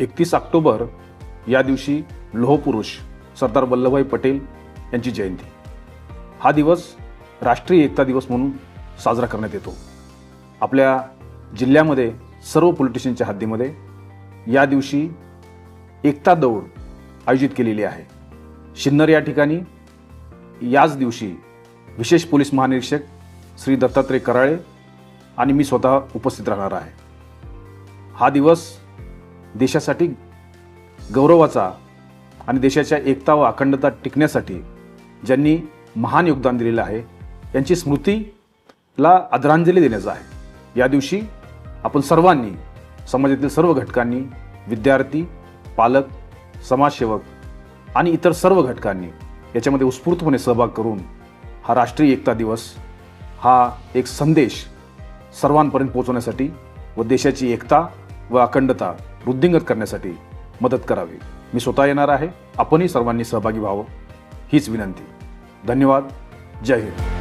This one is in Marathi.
एकतीस ऑक्टोबर या दिवशी लोहपुरुष सरदार वल्लभभाई पटेल यांची जयंती. हा दिवस राष्ट्रीय एकता दिवस म्हणून साजरा करण्यात येतो. आपल्या जिल्ह्यामध्ये सर्व पॉलिटिशियनच्या हद्दीमध्ये या दिवशी एकता दौड आयोजित केलेली आहे. शिन्नर या ठिकाणी याच दिवशी विशेष पोलीस महानिरीक्षक श्री दत्तात्रय कराळे आणि मी स्वतः उपस्थित राहणार आहे. हा दिवस देशासाठी गौरवाचा आणि देशाच्या एकता व अखंडता टिकण्यासाठी ज्यांनी महान योगदान दिलेलं आहे यांची स्मृतीला आदरांजली देण्याचा आहे. या दिवशी आपण सर्वांनी समाजातील सर्व घटकांनी विद्यार्थी पालक समाजसेवक आणि इतर सर्व घटकांनी याच्यामध्ये उत्स्फूर्तपणे सहभाग करून हा राष्ट्रीय एकता दिवस हा एक संदेश सर्वांपर्यंत पोहोचवण्यासाठी व देशाची एकता व अखंडता वृद्धिंगत करण्यासाठी मदत करावी. मी स्वतः येणार आहे. आपणही सर्वांनी सहभागी व्हावं. हीच विनंती. धन्यवाद. जय हिंद.